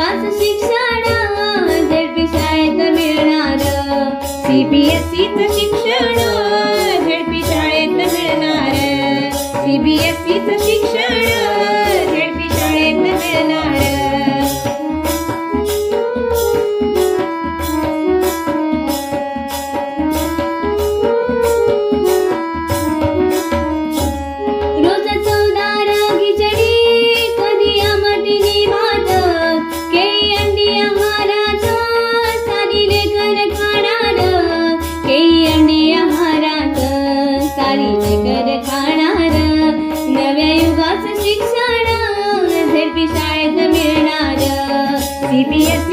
शिक्षण झेडपी शाळेत मिळणार. सीबीएसई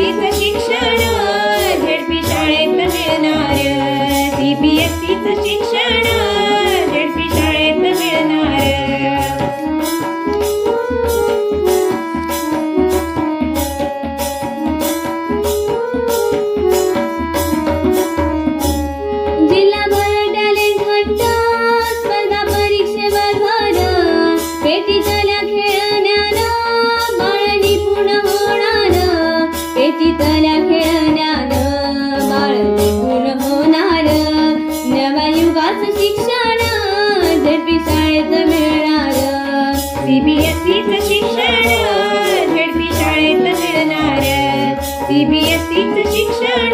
मराठीच शिक्षण झेडपी शाळेत मिळणार सीबीएसईच शिक्षण. शिक्षण झडपी शाळेत मिळणार. सीबीएसईच शिक्षण झडपी शाळेत मिळणार. सीबीएसईच शिक्षण